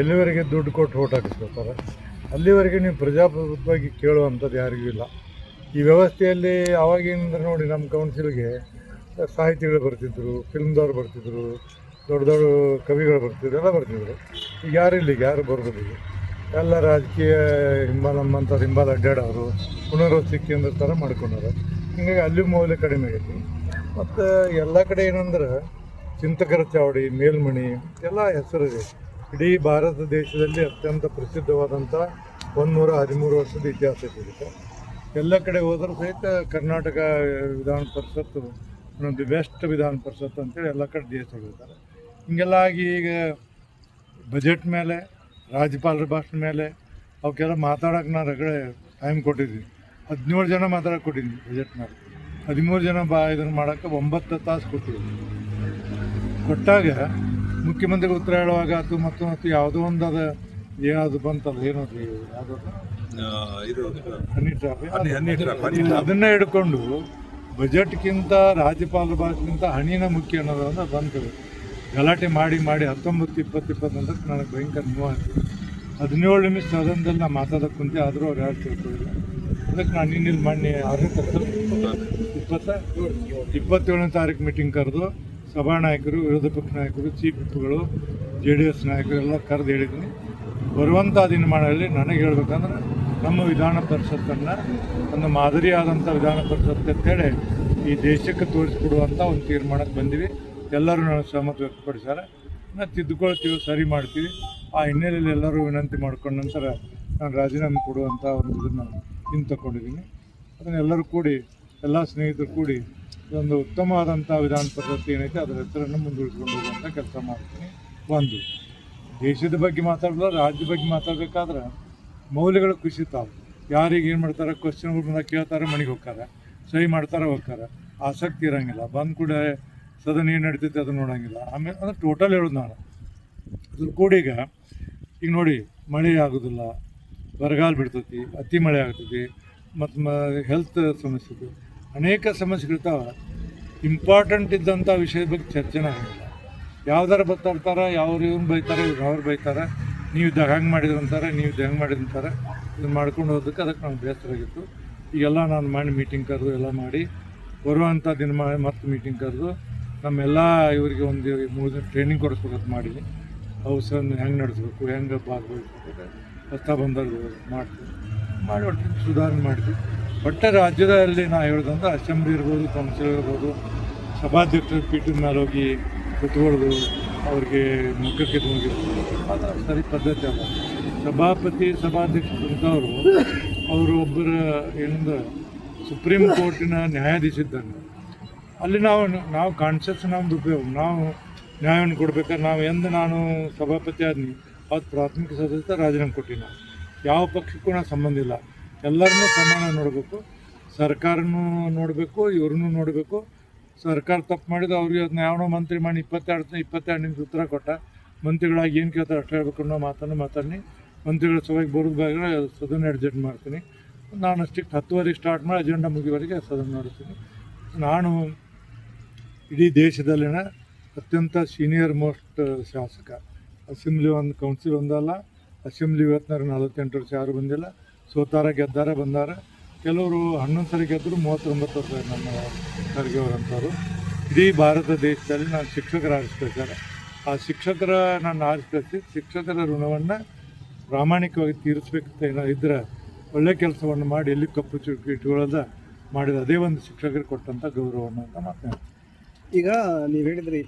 ಎಲ್ಲಿವರೆಗೆ ದುಡ್ಡು ಕೊಟ್ಟು ಓಟ್ ಹಾಕಿಸ್ಕೊತಾರೆ ಅಲ್ಲಿವರೆಗೆ ನೀವು ಪ್ರಜಾಪ್ರಭುತ್ವವಾಗಿ ಕೇಳುವಂಥದ್ದು ಯಾರಿಗೂ ಇಲ್ಲ. ಈ ವ್ಯವಸ್ಥೆಯಲ್ಲಿ ಆವಾಗಿಂದ ನೋಡಿ ನಮ್ಮ ಕೌನ್ಸಿಲ್ಗೆ ಸಾಹಿತಿಗಳು ಬರ್ತಿದ್ರು ಫಿಲ್ಮ್ದವ್ರು ಬರ್ತಿದ್ರು, ದೊಡ್ಡ ದೊಡ್ಡ ಕವಿಗಳು ಬರ್ತಿದ್ರು, ಎಲ್ಲ ಬರ್ತಿದ್ರು. ಈಗ ಯಾರು ಈಗ ಯಾರು ಬರೋದಿಲ್ಲ ಎಲ್ಲ ರಾಜಕೀಯ ಹಿಂಬಾಲ ನಮ್ಮಂಥವ್ರು ಹಿಂಬಾಲ ಅಡ್ಡಾಡೋರು ಪುನರ್ವಸತಿ ಕೇಂದ್ರ ಥರ ಮಾಡ್ಕೊಂಡವ್ರು. ಹಿಂಗಾಗಿ ಅಲ್ಲಿ ಮೌಲ್ಯ ಕಡಿಮೆ ಆಗೈತಿ. ಮತ್ತು ಎಲ್ಲ ಕಡೆ ಏನಂದ್ರೆ ಚಿಂತಕರ ಚಾವಡಿ ಮೇಲ್ಮಣಿ, ಎಲ್ಲ ಹೆಸರಿದೆ. ಇಡೀ ಭಾರತ ದೇಶದಲ್ಲಿ ಅತ್ಯಂತ ಪ್ರಸಿದ್ಧವಾದಂಥ ಒಂದೂರ ಹದಿಮೂರು ವರ್ಷದ ಇತಿಹಾಸ ಇದೆ ಎಲ್ಲ ಕಡೆ ಹೋದರೂ ಸಹಿತ ಕರ್ನಾಟಕ ವಿಧಾನ ಪರಿಷತ್ತು ಒಂದು ಬೆಸ್ಟ್ ವಿಧಾನ ಪರಿಷತ್ ಅಂತೇಳಿ ಎಲ್ಲ ಕಡೆ ದೇಶ ಹೊಡಿತಾರೆ ಹೀಗೆಲ್ಲ ಆಗಿ ಈಗ ಬಜೆಟ್ ಮೇಲೆ, ರಾಜ್ಯಪಾಲರ ಭಾಷಣ ಮೇಲೆ ಅವಕ್ಕೆಲ್ಲ ಮಾತಾಡೋಕೆ ನಾನು ರಗಡೆ ಟೈಮ್ ಕೊಟ್ಟಿದ್ದೀನಿ. ಹದಿನೇಳು ಜನ ಮಾತಾಡೋಕೆ ಕೊಟ್ಟಿದ್ದೀನಿ ಬಜೆಟ್ ಮೇಲೆ. ಹದಿಮೂರು ಜನ ಬಾ ಇದನ್ನು ಮಾಡೋಕ್ಕೆ ಒಂಬತ್ತು ತಾಸು ಕೊಟ್ಟಿದ್ದೀನಿ. ಕೊಟ್ಟಾಗ ಮುಖ್ಯಮಂತ್ರಿ ಉತ್ತರ ಹೇಳುವಾಗ ಅದು ಮತ್ತು ಮತ್ತು ಯಾವುದೋ ಒಂದು ಅದು ಏನಾದ್ರು ಬಂತಲ್ಲ ಏನದು ಯಾವುದೋ ಇದು ಹನಿ ಹನಿ- ಅದನ್ನ ಹಿಡ್ಕೊಂಡು ಬಜೆಟ್ಗಿಂತ ರಾಜ್ಯಪಾಲರ ಭಾಷೆಗಿಂತ ಹಣಿನ ಮುಖ್ಯ ಅನ್ನೋದು ಬಂತು. ಗಲಾಟೆ ಮಾಡಿ ಮಾಡಿ ಹತ್ತೊಂಬತ್ತು ಇಪ್ಪತ್ತು ಇಪ್ಪತ್ತೊಂದಕ್ಕೆ ನನಗೆ ಭಯಂಕರ ನೋವಾಯ್ತು ಹದಿನೇಳು ನಿಮಿಷ ಸದನದಲ್ಲಿ ನಾ ಮಾತಾಡೋಕೆ ಕುಂತೆ ಆದರೂ ಅವ್ರು ಯಾರು ತಿಳ್ಕೊಳ್ಳಿಲ್ಲ ಅದಕ್ಕೆ ನಾನು ಇನ್ನಿಲ್ಲಿ ಮಣ್ಣೆ ಆರನೇ ತಾರೀಕು ಇಪ್ಪತ್ತ ಇಪ್ಪತ್ತೇಳನೇ ತಾರೀಕು ಮೀಟಿಂಗ್ ಕರೆದು ಸಭಾನಾಯಕರು, ವಿರೋಧ ಪಕ್ಷ ನಾಯಕರು, ಚೀಫ್ ವಿಪ್ಗಳು, ಜೆ ಡಿ ಎಸ್ ನಾಯಕರು ಎಲ್ಲ ಕರೆದು ಹೇಳಿದ್ದೀನಿ ಬರುವಂಥ ದಿನಮಾನದಲ್ಲಿ ನನಗೆ ಹೇಳ್ಬೇಕಂದ್ರೆ ನಮ್ಮ ವಿಧಾನ ಪರಿಷತ್ತನ್ನು ಒಂದು ಮಾದರಿಯಾದಂಥ ವಿಧಾನ ಪರಿಷತ್ ಅಂತೇಳಿ ಈ ದೇಶಕ್ಕೆ ತೋರಿಸ್ಕೊಡುವಂಥ ಒಂದು ತೀರ್ಮಾನಕ್ಕೆ ಬಂದಿವಿ. ಎಲ್ಲರೂ ನಾನು ಸಹಮತ ವ್ಯಕ್ತಪಡಿಸ್ಯಾರ. ನಾವು ತಿದ್ದುಕೊಳ್ತೀವಿ, ಸರಿ ಮಾಡ್ತೀವಿ. ಆ ಹಿನ್ನೆಲೆಯಲ್ಲಿ ಎಲ್ಲರೂ ವಿನಂತಿ ಮಾಡ್ಕೊಂಡ ನಂತರ ನಾನು ರಾಜೀನಾಮೆ ಕೊಡುವಂಥ ಒಂದು ಇದನ್ನು ಹಿಂದೆ ತಗೊಂಡಿದ್ದೀನಿ ಅದನ್ನೆಲ್ಲರೂ ಕೂಡಿ, ಎಲ್ಲ ಸ್ನೇಹಿತರು ಕೂಡಿ ಒಂದು ಉತ್ತಮವಾದಂಥ ವಿಧಾನ ಪದ್ಧತಿ ಏನೈತೆ, ಅದರ ಹೆಸರನ್ನು ಮುಂದುವರಿಸಿಕೊಂಡು ಹೋಗುವಂಥ ಕೆಲಸ ಮಾಡ್ತೀನಿ. ಒಂದು, ದೇಶದ ಬಗ್ಗೆ ಮಾತಾಡಲ್ಲ, ರಾಜ್ಯದ ಬಗ್ಗೆ ಮಾತಾಡಬೇಕಾದ್ರೆ ಮೌಲ್ಯಗಳು ಕುಸಿತಾವೆ ಯಾರಿಗೆ ಏನು ಮಾಡ್ತಾರೆ ಕ್ವಶನ್ಗಳನ್ನ ಕೇಳ್ತಾರೆ, ಮನೆಗೆ ಹೋಗ್ತಾರೆ. ಸಹಿ ಮಾಡ್ತಾರೆ, ಹೋಗ್ತಾರೆ. ಆಸಕ್ತಿ ಇರೋಂಗಿಲ್ಲ. ಬಂದ ಕೂಡ ಸದನ ಏನು ನಡೀತೈತೆ ಅದನ್ನು ನೋಡೋಂಗಿಲ್ಲ. ಆಮೇಲೆ ಅದು ಟೋಟಲ್ ಹೇಳೋದು ನಾನು. ಅದ್ರ ಕೂಡ ಈಗ ನೋಡಿ, ಮಳೆ ಆಗೋದಿಲ್ಲ, ಬರಗಾಲ ಬಿಡ್ತೈತಿ, ಅತಿ ಮಳೆ ಆಗ್ತೈತಿ, ಮತ್ತು ಮ ಹೆಲ್ತ್ ಸಮಸ್ಯೆಗಳು ಅನೇಕ ಸಮಸ್ಯೆಗಳಿರ್ತಾವೆ ಇಂಪಾರ್ಟೆಂಟ್ ಇದ್ದಂಥ ವಿಷಯದ ಬಗ್ಗೆ ಚರ್ಚೆನೇ ಆಗಿಲ್ಲ. ಯಾವ್ದಾರು ಬತ್ತಾಡ್ತಾರೆ, ಯಾವ್ರು ಇವ್ರು ಬೈತಾರೆ, ಇವ್ರು ಅವ್ರು ಬೈತಾರೆ. ನೀವು ಇದ್ದಾಗ ಹಂಗೆ ಮಾಡಿದ್ರು ಅಂತಾರೆ, ನೀವು ಇದು ಹೆಂಗೆ ಮಾಡಿದ್ರು ಅಂತಾರೆ. ಇದನ್ನು ಮಾಡ್ಕೊಂಡು ಹೋದಕ್ಕೆ ಅದಕ್ಕೆ ನಂಗೆ ಬೇಸರ ಆಗಿತ್ತು ಈಗೆಲ್ಲ ನಾನು ಮಾಡಿ ಮೀಟಿಂಗ್ ಕರೆದು ಎಲ್ಲ ಮಾಡಿ ಬರುವಂಥ ದಿನ ಮಾಡಿ ಮತ್ತೆ ಮೀಟಿಂಗ್ ಕರೆದು ನಮ್ಮೆಲ್ಲ ಇವರಿಗೆ ಒಂದು ಮೂರು ದಿನ ಟ್ರೈನಿಂಗ್ ಕೊಡಿಸ್ಬೇಕಂತ ಮಾಡಿದ್ದೀನಿ ಅವಸರನ್ನು ಹೆಂಗೆ ನಡೆಸ್ಬೇಕು, ಹೆಂಗೆ ಭಾಗವಹಿಸ್ಬೇಕು ಹೊಸ ಬಂದಾಗ ಮಾಡ್ತೀವಿ. ಮಾಡಿ ಒಟ್ಟು ಸುಧಾರಣೆ ಮಾಡ್ತೀವಿ. ಒಟ್ಟೆ ರಾಜ್ಯದಲ್ಲಿ ನಾ ಹೇಳ್ದಂದ್ರೆ ಅಸೆಂಬ್ಲಿ ಇರ್ಬೋದು ಕೌನ್ಸಿಲ್ ಇರ್ಬೋದು, ಸಭಾಧ್ಯಕ್ಷರ ಪೀಠದ ಮೇಲೆ ಹೋಗಿ ಕುತ್ಕೊಳ್ಳೋದು, ಅವ್ರಿಗೆ ಮುಖಕ್ಕೆ ಹೋಗಿರ್ಬೋದು ಅದು ಸರಿ ಪದ್ಧತಿ ಅಲ್ಲ. ಸಭಾಪತಿ ಸಭಾಧ್ಯಕ್ಷರಂಥವರು ಅವರು ಒಬ್ಬರ ಏನಂದ್ರೆ ಸುಪ್ರೀಂ ಕೋರ್ಟಿನ ನ್ಯಾಯಾಧೀಶ ಇದ್ದಂಗೆ ಅಲ್ಲಿ ನಾವು ನಾವು ಕಾನ್ಷಿಯಸ್ ನಮ್ದು ಉಪಯೋಗ ನಾವು ನ್ಯಾಯವನ್ನು ಕೊಡ್ಬೇಕಾದ್ರೆ ನಾವು ಎಂದು ನಾನು ಸಭಾಪತಿ ಆದ್ನಿ, ಅವತ್ತು ಪ್ರಾಥಮಿಕ ಸದಸ್ಯ ರಾಜೀನಾಮೆ ಕೊಟ್ಟಿನ. ಯಾವ ಪಕ್ಷಕ್ಕೂ ನಾನು ಸಂಬಂಧ ಇಲ್ಲ. ಎಲ್ಲರನ್ನೂ ಸಮಾನ ನೋಡಬೇಕು. ಸರ್ಕಾರನೂ ನೋಡಬೇಕು, ಇವ್ರನ್ನೂ ನೋಡಬೇಕು. ಸರ್ಕಾರ ತಪ್ಪು ಮಾಡಿದ ಅವ್ರಿಗೆ ಅದನ್ನ ಯಾವನೋ ಮಂತ್ರಿ ಮಾಡಿ ಇಪ್ಪತ್ತೆರಡು ಇಪ್ಪತ್ತೆರಡು ನಿಮಿಷ ಉತ್ತರ ಕೊಟ್ಟ, ಮಂತ್ರಿಗಳಾಗಿ ಏನು ಕೇಳ್ತಾರೆ ಅಷ್ಟು ಹೇಳ್ಬೇಕು ಅನ್ನೋ ಮಾತನ್ನು ಮಾತಾಡಿ ಮಂತ್ರಿಗಳ ಸಭೆಗೆ ಬರೋದು ಬಗ್ಗೆ ಸದನ ಅಡ್ಜಸ್ಟ್ ಮಾಡ್ತೀನಿ. ನಾನು ಅಷ್ಟಕ್ಕೆ ಹತ್ತುವರೆಗೆ ಸ್ಟಾರ್ಟ್ ಮಾಡಿ ಅಜೆಂಡಾ ಮುಗಿವರೆಗೆ ಸದನ ನೋಡ್ತೀನಿ ನಾನು ಇಡೀ ದೇಶದಲ್ಲಿನ ಅತ್ಯಂತ ಸೀನಿಯರ್ ಮೋಸ್ಟ್ ಶಾಸಕ. ಅಸೆಂಬ್ಲಿ ಒಂದು ಕೌನ್ಸಿಲ್ ಒಂದಲ್ಲ. ಅಸೆಂಬ್ಲಿ ಇವತ್ತಿನ ನಲವತ್ತೆಂಟು ವರ್ಷ ಯಾರು ಬಂದಿಲ್ಲ. ಸೋತಾರ, ಗೆದ್ದಾರೆ, ಬಂದಾರ. ಕೆಲವರು ಹನ್ನೊಂದು ಸರಿ ಗೆದ್ದರು ಮೂವತ್ತೊಂಬತ್ತು ವರ್ಷ ನಮ್ಮ ಖರ್ಗೆ ಅವರಂಥವ್ರು. ಇಡೀ ಭಾರತ ದೇಶದಲ್ಲಿ ನಾನು ಶಿಕ್ಷಕರ ಆರಿಸ್ಬೇಕಾರೆ ಆ ಶಿಕ್ಷಕರ ನಾನು ಆರಿಸ್ಕಳಿಸಿ ಶಿಕ್ಷಕರ ಋಣವನ್ನು ಪ್ರಾಮಾಣಿಕವಾಗಿ ತೀರಿಸ್ಬೇಕಂತ ಏನೋ ಇದ್ದರೆ ಒಳ್ಳೆ ಕೆಲಸವನ್ನು ಮಾಡಿ ಎಲ್ಲಿ ಕಪ್ಪು ಚುಕ್ಕಿ ಇಟ್ಕೊಳ್ಳೋದ ಮಾಡಿದ ಅದೇ ಒಂದು ಶಿಕ್ಷಕರಿಗೆ ಕೊಟ್ಟಂಥ ಗೌರವವನ್ನು ಅಂತ ಮಾತನಾಡ್ತೀನಿ. ಈಗ ನೀವು ಹೇಳಿದ್ರೆ ಈ